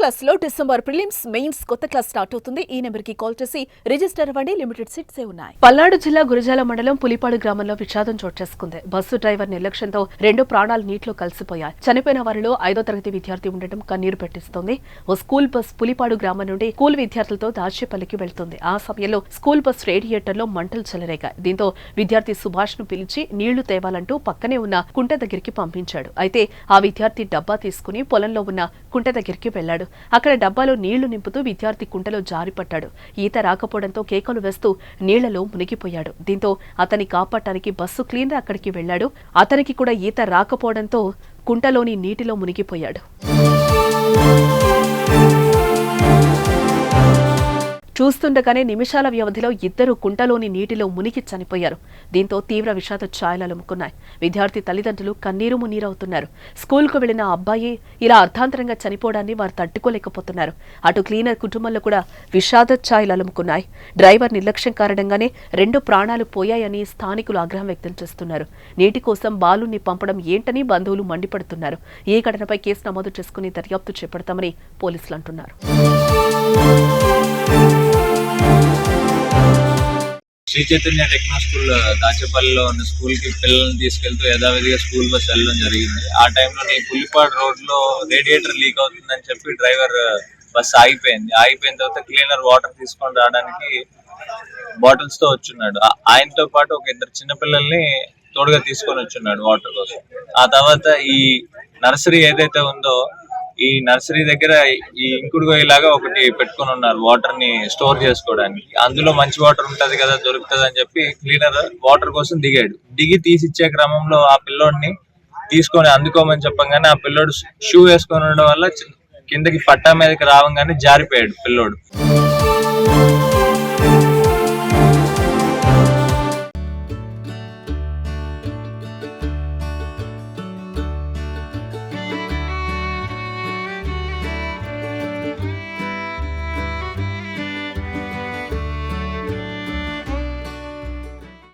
క్లాస్లో December prelims mains కొత్త class start అవుతుంది. ఈ నెంబర్కి కాల్ చేసి రిజిస్టర్ అవ్వండి. లిమిటెడ్ సీట్స్ ఉన్నాయి? పల్నాడు జిల్లా గురజాల మండలం పులిపాడు గ్రామంలో విషాదం చోటు చేసుకుంది. బస్సు డ్రైవర్ నిర్లక్ష్యంతో రెండు ప్రాణాలు నీటిలో కలిసిపోయాయి. చనిపోయిన వారిలో ఐదో తరగతి విద్యార్థి ఉండటం కన్నీరు పెట్టిస్తోంది. ఓ స్కూల్ బస్ పులిపాడు గ్రామం నుండి స్కూల్ విద్యార్థులతో దాచేపల్లికి వెళ్తుంది. ఆ సమయంలో స్కూల్ బస్ రేడియేటర్లో మంటలు చెలరేగాయి. దీంతో విద్యార్థి సుభాష్ను పిలిచి నీళ్ళు తేవాలంటూ పక్కనే ఉన్న కుంట దగ్గరికి పంపించాడు. అయితే ఆ విద్యార్థి డబ్బా తీసుకుని పొలంలో ఉన్న కుంట దగ్గరికి వెళ్ళాడు అక్కడ డబ్బాలో నీళ్ళు నింపుతూ విద్యార్థి కుంటలో జారిపడ్డాడు ఈత రాకపోవడంతో కేకలు వేస్తూ నీళ్ళలో మునిగిపోయాడు. దీంతో అతని కాపాడటానికి బస్సు క్లీనర్ అక్కడికి వెళ్ళాడు అతనికి కూడా ఈత రాకపోవడంతో కుంటలోని నీటిలో మునిగిపోయాడు. చూస్తుండగానే నిమిషాల వ్యవధిలో ఇద్దరు కుంటలోని నీటిలో మునిగి చనిపోయారు. దీంతో తీవ్ర విషాద ఛాయలముకున్నాయి అలుముకున్నాయి. విద్యార్థి తల్లిదండ్రులు కన్నీరు మునీరవుతున్నారు స్కూల్కు వెళ్ళిన అబ్బాయి ఇలా అర్థాంతరంగా చనిపోవడాన్ని వారు తట్టుకోలేకపోతున్నారు. అటు క్లీనర్ కుటుంబంలో కూడా విషాద ఛాయలముకున్నాయి డ్రైవర్ నిర్లక్ష్యం కారణంగానే రెండు ప్రాణాలు పోయాయని స్థానికులు ఆగ్రహం వ్యక్తం చేస్తున్నారు. నీటి కోసం బాలుని పంపడం ఏంటని బంధువులు మండిపడుతున్నారు. ఈ ఘటనపై కేసు నమోదు చేసుకుని దర్యాప్తు చేపడతామని పోలీసులు అంటున్నారు. శ్రీ చైతన్య టెక్నో స్కూల్ దాచేపల్లిలో ఉన్న స్కూల్కి పిల్లల్ని తీసుకెళ్తూ యథావిధిగా స్కూల్ బస్ వెళ్ళడం జరిగింది. ఆ టైంలో నీ పుల్లిపాడు రోడ్లో రేడియేటర్ లీక్ అవుతుందని చెప్పి డ్రైవర్ బస్ ఆగిపోయింది. ఆగిపోయిన తర్వాత క్లీనర్ వాటర్ తీసుకొని రావడానికి బాటిల్స్తో వచ్చున్నాడు ఆయనతో పాటు ఒక ఇద్దరు చిన్నపిల్లల్ని తోడుగా తీసుకొని వచ్చున్నాడు వాటర్ కోసం. ఆ తర్వాత ఈ నర్సరీ ఏదైతే ఉందో ఈ నర్సరీ దగ్గర ఈ ఇంకుడు గొయ్యిలాగా ఒకటి పెట్టుకొని ఉన్నారు వాటర్ని స్టోర్ చేసుకోవడానికి. అందులో మంచి వాటర్ ఉంటది కదా దొరుకుతుంది అని చెప్పి క్లీనర్ వాటర్ కోసం దిగాడు. దిగి తీసిచ్చే క్రమంలో ఆ పిల్లోడిని తీసుకొని అందుకోమని చెప్పంగానే ఆ పిల్లోడు షూ వేసుకొని ఉండడం వల్ల కిందకి పట్టా మీదకి రావంగానే జారిపోయాడు పిల్లోడు.